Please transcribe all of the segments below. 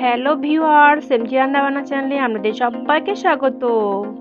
Hello viewers MG রান্নাবান্না চ্যানেলে আপনাদের সবাইকে স্বাগত।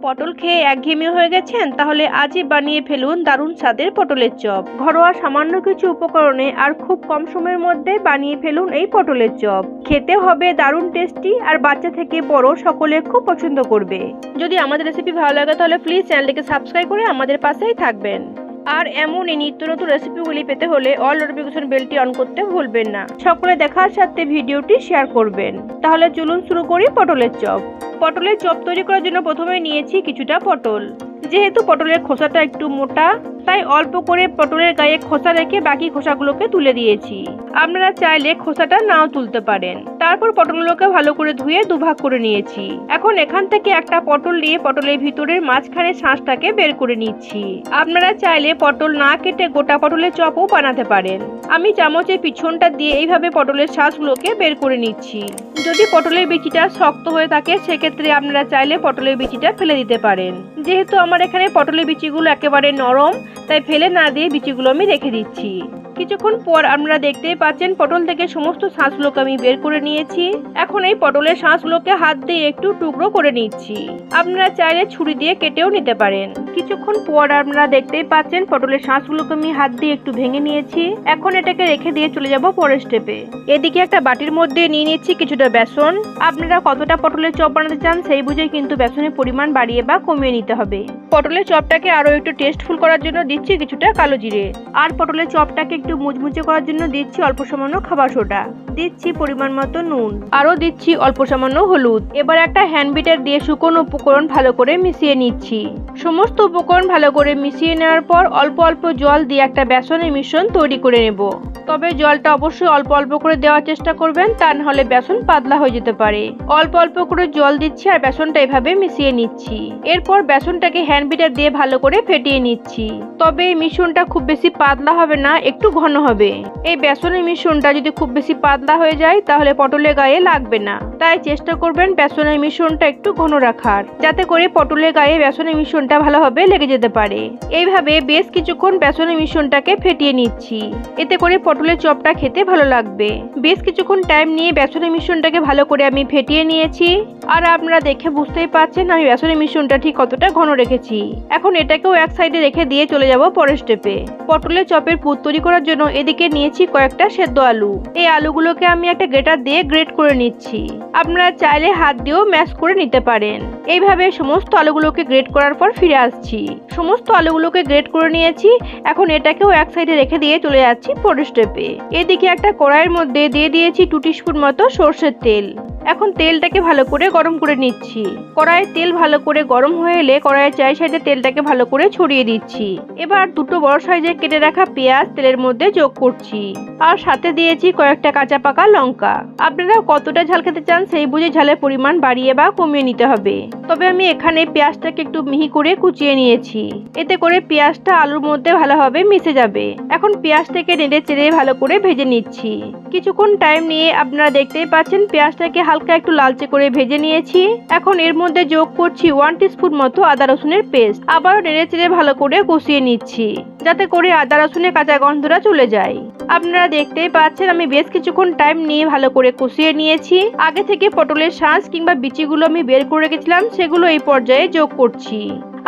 পটল খেয়ে একঘেয়েমি হয়ে গেছেন, তাহলে আজই বানিয়ে ফেলুন দারুণ স্বাদের পটলের চপ। ঘরোয়া সামান্য কিছু উপকরণে আর খুব কম সময়ের মধ্যে বানিয়ে ফেলুন এই পটলের চপ। খেতে হবে দারুণ টেস্টি আর বাচ্চা থেকে বড় সকলে খুব পছন্দ করবে। যদি আমাদের রেসিপি ভালো লাগে, তাহলে প্লিজ চ্যানেলটিকে সাবস্ক্রাইব করে আমাদের পাশেই থাকবেন। আর এমনই নিত্য নতুন রেসিপিগুলি পেতে হলে অল নোটিফিকেশন বেলটি অন করতে ভুলবেন না। সকলে দেখার সাথে ভিডিওটি শেয়ার করবেন। তাহলে চলুন শুরু করি পটলের চপ। পটলের চপ তৈরি করার জন্য প্রথমে নিয়েছি কিছুটা পটল। যেহেতু পটলের খোসাটা একটু মোটা তাই অল্প করে পটলের গায়ে খোসা রেখে বাকি খোসাগুলোকে তুলে দিয়েছি। আপনারা চাইলে খোসাটা নাও তুলতে পারেন। তারপর পটলগুলোকে ভালো করে ধুয়ে দুভাগ করে নিয়েছি। এখন এখান থেকে একটা পটল নিয়ে পটলের ভিতরের মাঝখানে শাঁসটাকে বের করে নিচ্ছি। আপনারা চাইলে পটল না কেটে গোটা পটলের চপও বানাতে পারেন। আমি চামচের পিছনটা দিয়ে এইভাবে পটলের শাঁসগুলোকে বের করে নিচ্ছি। যদি পটলের বিচিটা শক্ত হয়ে থাকে, সেক্ষেত্রে আপনারা চাইলে পটলের বিচিটা ফেলে দিতে পারেন। যেহেতু আমার এখানে পটলের বিচিগুলো একেবারে নরম তাই ফেলে না দিয়ে বিচিগুলো আমি রেখে দিচ্ছি। কিছুক্ষণ পর আমরা দেখতে পাচ্ছেন পটল থেকে সমস্ত শাঁসগুলোকে আমি বের করে নিয়েছি। এখন এই পটলের শাঁসগুলোকে হাত দিয়ে একটু টুকরো করে নিচ্ছি। আপনারা চাইলে ছুরি দিয়ে কেটেও নিতে পারেন। কিছুক্ষণ পর আপনারা দেখতেই পাচ্ছেন পটলের শাঁসগুলোকে আমি হাত দিয়ে একটু ভেঙে নিয়েছি। এখন এটাকে রেখে দিয়ে চলে যাব পরের স্টেপে এদিকে একটা বাটির মধ্যে নিয়ে নিচ্ছি কিছুটা বেসন। আপনারা কতটা পটলের চপ বানাতে চান সেই বুঝে কিন্তু বেসনের পরিমাণ বাড়িয়ে বা কমিয়ে নিতে হবে। পটলের চপটাকে আরও একটু টেস্টফুল করার জন্য দিচ্ছি কিছুটা কালো জিরে। আর পটলের চপটাকে একটু মুচমুচে করার জন্য দিচ্ছি অল্প সামান্য খাবার সোডা। দিচ্ছি পরিমাণ মতো নুন। আরও দিচ্ছি অল্প সামান্য হলুদ। এবার একটা হ্যান্ড বিটার দিয়ে শুকনো উপকরণ ভালো করে মিশিয়ে নিচ্ছি। সমস্ত উপকরণ ভালো করে মিশিয়ে নেওয়ার পর অল্প অল্প জল দিয়ে একটা বেসনের মিশ্রণ তৈরি করে নেব। তবে জলটা অবশ্যই অল্প অল্প করে দেওয়ার চেষ্টা করবেন, তা নাহলে বেসন পাতলা হয়ে যেতে পারে। অল্প অল্প করে জল দিচ্ছি আর বেসনটা এভাবে মিশিয়ে নিচ্ছি। এরপর বেসনটাকে হ্যান্ড বিটার দিয়ে ভালো করে ফেটিয়ে নিচ্ছি। তবে এই মিশ্রণটা খুব বেশি পাতলা হবে না, একটু ঘন হবে। এই বেসনের মিশ্রণটা যদি খুব বেশি পাতলা হয়ে যায়, তাহলে পটলের গায়ে লাগবে না। তাই চেষ্টা করবেন বেসনের মিশ্রণটা একটু ঘন রাখার, যাতে করে পটলের গায়ে বেসনের মিশ্রণটা ভালোভাবে লেগে যেতে পারে। এইভাবে বেশ কিছুক্ষণ বেসনের মিশ্রণটাকে ফেটিয়ে নিচ্ছি। এতে করে পটলের চপটা খেতে ভালো লাগবে। বেশ কিছুক্ষণ টাইম নিয়ে বেসনের মিশ্রণটাকে ভালো করে আমি ফেটিয়ে নিয়েছি। আর আপনারা দেখে বুঝতেই পারছেন আমি বেসনের মিশ্রণটা ঠিক কতটা ঘন রেখেছি। এখন এটাকেও এক সাইডে রেখে দিয়ে চলে যাব পরের স্টেপে পটলের চপের পুর তৈরি করার জন্য এদিকে নিয়েছি কয়েকটা সেদ্ধ আলু। এই আলুগুলোকে আমি একটা গ্রেটার দিয়ে গ্রেট করে নিচ্ছি। আপনারা চাইলে হাত দিয়েও ম্যাশ করে নিতে পারেন। এইভাবে সমস্ত আলুগুলোকে গ্রেট করার পর ফিরে আসছি। সমস্ত আলুগুলোকে গ্রেট করে নিয়েছি, এখন এটাকেও এক সাইডে রেখে দিয়ে চলে যাচ্ছি পরের স্টেপে এদিকে একটা কড়াইয়ের মধ্যে দিয়ে দিয়েছি টু স্পুন মতো সর্ষের তেল। এখন তেলটাকে ভালো করে গরম করে নিচ্ছি। কড়াইয়ের তেল ভালো করে গরম হয়ে এলে কড়াইয়ের চাই সাইডে তেলটাকে ভালো করে ছড়িয়ে দিচ্ছি। এবার দুটো বড় সাইজে কেটে রাখা পেঁয়াজ তেলের মধ্যে যোগ করছি। আর সাথে দিয়েছি কয়েকটা কাঁচা পাকা লঙ্কা। আপনারা কতটা ঝাল খেতে চান সেই বুঝে ঝালের পরিমাণ বাড়িয়ে বা কমিয়ে নিতে হবে। তবে আমি এখানে পেঁয়াজটাকে একটু মিহি করে কুচিয়ে নিয়েছি। এতে করে পেঁয়াজটা আলুর মধ্যে ভালোভাবে মিশে যাবে। এখন পেঁয়াজটাকে নেড়ে চেড়ে ভালো করে ভেজে নিচ্ছি। কিছুক্ষণ টাইম নিয়ে আপনারা দেখতেই পাচ্ছেন পেঁয়াজটাকে হালকা একটু লালচে করে ভেজে নিয়েছি। এখন এর মধ্যে যোগ করছি ওয়ান টিস্পুন মতো আদা রসুনের পেস্ট আবারও নেড়ে চেড়ে ভালো করে কষিয়ে নিচ্ছি, যাতে করে আদা রসুনের কাঁচা গন্ধটা চলে যায়। আপনারা দেখতেই পাচ্ছেন, আমি বেশ কিছুক্ষণ টাইম নিয়ে ভালো করে কষিয়ে নিয়েছি। আগে থেকে পটলের শাঁস কিংবা বিচিগুলো আমি বের করে রেখেছিলাম, সেগুলো এই পর্যায়ে যোগ করছি।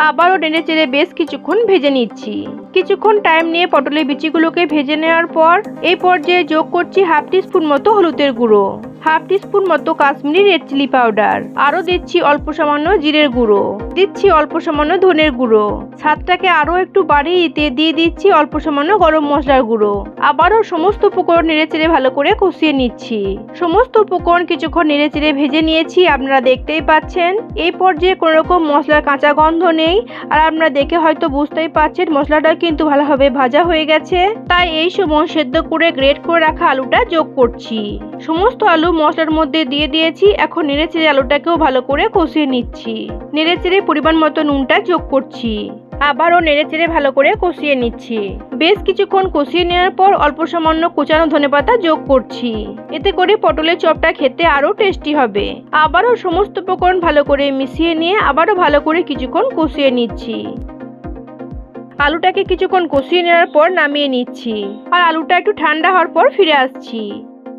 আবারও নেড়ে চেড়ে বেশ কিছুক্ষণ ভেজে নিচ্ছি। কিছুক্ষণ টাইম নিয়ে পটলের বিচিগুলোকে ভেজে নেওয়ার পর, এই পর্যায়ে যোগ করছি হাফ টিস্পুন মতো হলুদের গুঁড়ো হাফ টিস্পুন মতো কাশ্মীরি রেড চিলি পাউডার আরও দিচ্ছি অল্প সামান্য জিরের গুঁড়ো, দিচ্ছি অল্প সামান্য ধনের গুঁড়ো, স্বাদটাকে আরও একটু বাড়িয়ে দিতে দিয়ে দিচ্ছি অল্প সামান্য গরম মশলার গুঁড়ো। আবারও সমস্ত উপকরণ নেড়ে চেড়ে ভালো করে কষিয়ে নিচ্ছি। সমস্ত উপকরণ কিছুক্ষণ নেড়ে চেড়ে ভেজে নিয়েছি, আপনারা দেখতেই পাচ্ছেন। এই পর্যায়ে কোনো রকম মশলার কাঁচা গন্ধ নেই, আর আপনারা দেখে হয়তো বুঝতেই পারছেন মশলাটা কিন্তু ভালোভাবে ভাজা হয়ে গেছে। তাই এই সময় সেদ্ধ করে গ্রেট করে রাখা আলুটা যোগ করছি। সমস্ত আলু মশলার মধ্যে দিয়ে দিয়েছি। এখন নেড়ে চেড়ে আলুটাকেও ভালো করে কষিয়ে নিচ্ছি। নেড়ে চেড়ে পরিমাণ মতো নুনটা যোগ করছি। আবারও নেড়ে চেড়ে ভালো করে কষিয়ে নিচ্ছি। বেশ কিছুক্ষণ কষিয়ে নেওয়ার পর অল্প সামান্য কুচানো ধনেপাতা যোগ করছি। এতে করে পটলের চপটা খেতে আরও টেস্টি হবে। আবারও সমস্ত উপকরণ ভালো করে মিশিয়ে নিয়ে আবারও ভালো করে কিছুক্ষণ কষিয়ে নিচ্ছি। আলুটাকে কিছুক্ষণ কষিয়ে নেওয়ার পর নামিয়ে নিচ্ছি। আর আলুটা একটু ঠান্ডা হওয়ার পর ফিরে আসছি।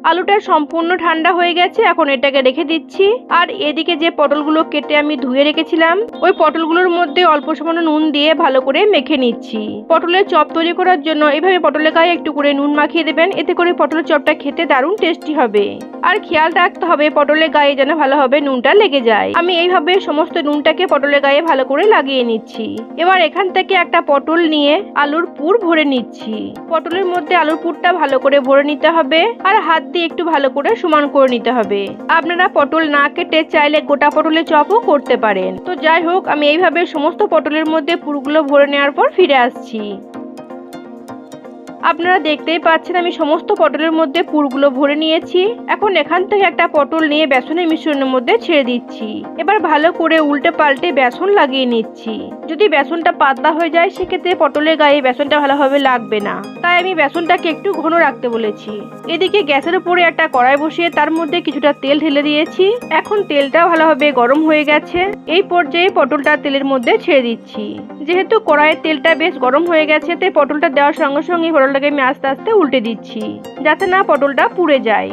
আলুটা সম্পূর্ণ ঠান্ডা হয়ে গেছে, এখন এটাকে রেখে দিচ্ছি। আর এদিকে যে পটলগুলো কেটে আমি ধুয়ে রেখেছিলাম, ওই পটলগুলোর মধ্যে অল্প সামান্য নুন দিয়ে ভালো করে মেখে নিচ্ছি। পটলের চপ তৈরি করার জন্য এইভাবে পটলের গায়ে একটু করে নুন মাখিয়ে দেবেন, এতে করে পটলের চপটা খেতে দারুণ টেস্টি হবে। আর খেয়াল রাখতে হবে, পটলের গায়ে যেন ভালোভাবে নুনটা লেগে যায়। আমি এইভাবে সমস্ত নুনটাকে পটলের গায়ে ভালো করে লাগিয়ে নিচ্ছি। এবার এখান থেকে একটা পটল নিয়ে আলুর পুর ভরে নিচ্ছি। পটলের মধ্যে আলুর পুরটা ভালো করে ভরে নিতে হবে। আর হাত দিয়ে একটু ভালো করে সমান করে নিতে হবে। আপনারা পটল না কেটে চাইলে গোটা পটলের চপও করতে পারেন। তো যাই হোক, আমি এইভাবে সমস্ত পটলের মধ্যে পুরগুলো ভরে নেওয়ার পর ফিরে আসছি। আপনারা দেখতেই পাচ্ছেন আমি সমস্ত পটলের মধ্যে পুরগুলো ভরে নিয়েছি। এখন এখান থেকে একটা পটল নিয়ে বেসনের মিশ্রণের মধ্যে ছেড়ে দিচ্ছি। এবার ভালো করে উল্টে পাল্টে বেসন লাগিয়ে নিচ্ছি। যদি বেসনটা পাতলা হয়ে যায়, সেক্ষেত্রে পটলের গায়ে বেসনটা ভালোভাবে লাগবে না। তাই আমি বেসনটাকে একটু ঘন রাখতে বলেছি। এদিকে গ্যাসের উপরে একটা কড়াই বসিয়ে তার মধ্যে কিছুটা তেল ঢেলে দিয়েছি। এখন তেলটা ভালোভাবে গরম হয়ে গেছে। এই পর্যায়ে পটলটা তেলের মধ্যে ছেড়ে দিচ্ছি। যেহেতু কড়াইয়ের তেলটা বেশ গরম হয়ে গেছে, তাই পটলটা দেওয়ার সঙ্গে সঙ্গে পটলটাকে আমি আস্তে আস্তে উল্টে দিচ্ছি, যাতে না পটলটা পুড়ে যায়।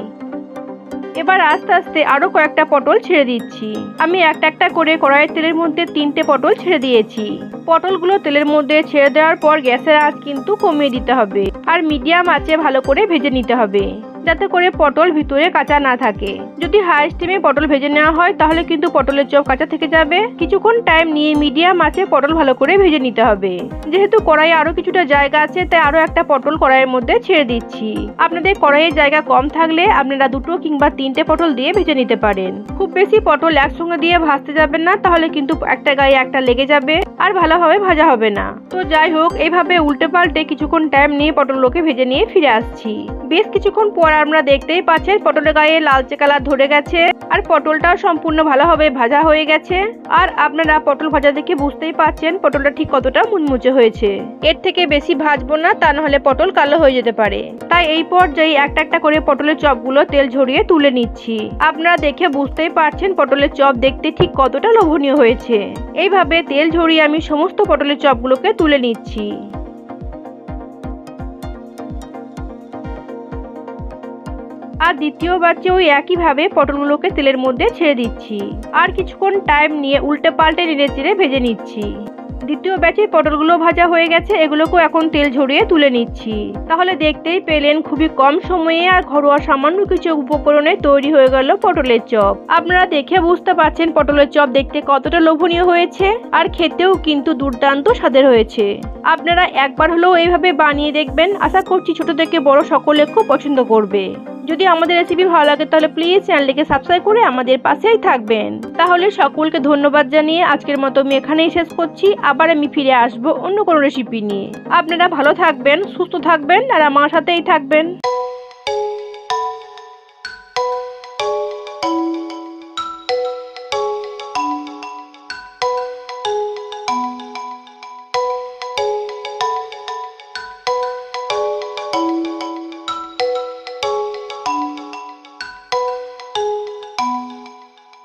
এবার আস্তে আস্তে আরও কয়েকটা পটল ছেড়ে দিচ্ছি। আমি একটা একটা করে কড়াইয়ের তেলের মধ্যে তিনটে পটল ছেড়ে দিয়েছি। পটলগুলো তেলের মধ্যে ছেড়ে দেওয়ার পর গ্যাসের আঁচ কিন্তু কমিয়ে দিতে হবে, আর মিডিয়াম আঁচে ভালো করে ভেজে নিতে হবে। যাতে করে পটল ভিতরে কাঁচা না থাকে। যদি হাই স্টিমে পটল ভেজে নেওয়া হয়, তাহলে কিন্তু পটলের চপ কাঁচা থেকে যাবে। কিছুক্ষণ টাইম নিয়ে মিডিয়াম আঁচে পটল ভালো করে ভেজে নিতে হবে। যেহেতু কড়াইয়ে আরও কিছুটা জায়গা আছে, তাই আরও একটা পটল কড়াইয়ের মধ্যে ছেড়ে দিচ্ছি। আপনাদের কড়াইয়ের জায়গা কম থাকলে আপনারা দুটো কিংবা তিনটে পটল দিয়ে ভেজে নিতে পারেন। খুব বেশি পটল একসঙ্গে দিয়ে ভাজতে যাবেন না, তাহলে কিন্তু একটা গায়ে একটা লেগে যাবে আর ভালোভাবে ভাজা হবে না। তো যাই হোক এইভাবে উল্টে পাল্টে কিছুক্ষণ টাইম নিয়ে পটলগুলোকে ভেজে নিয়ে ফিরে আসছি। বেশ কিছুক্ষণ পর আমরা দেখতেই পাচ্ছেন, পটলের গায়ে লালচে কালার ধরে গেছে আর পটলটাও সম্পূর্ণ ভালোভাবে ভাজা হয়ে গেছে। আর আপনারা পটল ভাজা দেখে বুঝতেই পাচ্ছেন পটলটা ঠিক কতটা মুচমুচে হয়েছে। এর থেকে বেশি ভাজবো না, তা নাহলে পটল কালো হয়ে যেতে পারে। তাই এই পর্যায়ে একটা একটা করে পটলের চপগুলো তেল ঝরিয়ে তুলে নিচ্ছি। আপনারা দেখে বুঝতেই পারছেন পটলের চপ দেখতে ঠিক কতটা লোভনীয় হয়েছে। এইভাবে তেল ঝরিয়ে আমি সমস্ত পটলের চপগুলোকে তুলে নিচ্ছি। আর দ্বিতীয়বার চেয়ে ওই একইভাবে পটলগুলোকে তেলের মধ্যে ছেড়ে দিচ্ছি। আর কিছুক্ষণ টাইম নিয়ে উল্টে পাল্টে নেড়ে চেড়ে ভেজে নিচ্ছি। দ্বিতীয় ব্যাচে পটলগুলো ভাজা হয়ে গেছে, এগুলোকেও এখন তেল ঝরিয়ে তুলে নিচ্ছি। তাহলে দেখতেই পেলেন খুবই কম সময়ে আর ঘরোয়া সামান্য কিছু উপকরণে তৈরি হয়ে গেল পটলের চপ। আপনারা দেখে বুঝতে পারছেন পটলের চপ দেখতে কতটা লোভনীয় হয়েছে, আর খেতেও কিন্তু দুর্দান্ত স্বাদের হয়েছে। আপনারা একবার হলেও এইভাবে বানিয়ে দেখবেন। আশা করছি ছোট থেকে বড় সকলে খুব পছন্দ করবে। যদি আমাদের রেসিপি ভালো লাগে তাহলে প্লিজ চ্যানেলটিকে সাবস্ক্রাইব করে আমাদের পাশেই থাকবেন। তাহলে সকলকে ধন্যবাদ জানিয়ে আজকের মতো আমি এখানেই শেষ করছি। আবার আমি ফিরে আসব অন্য কোনো রেসিপি নিয়ে। আপনারা ভালো থাকবেন, সুস্থ থাকবেন, আর আমার সাথেই থাকবেন।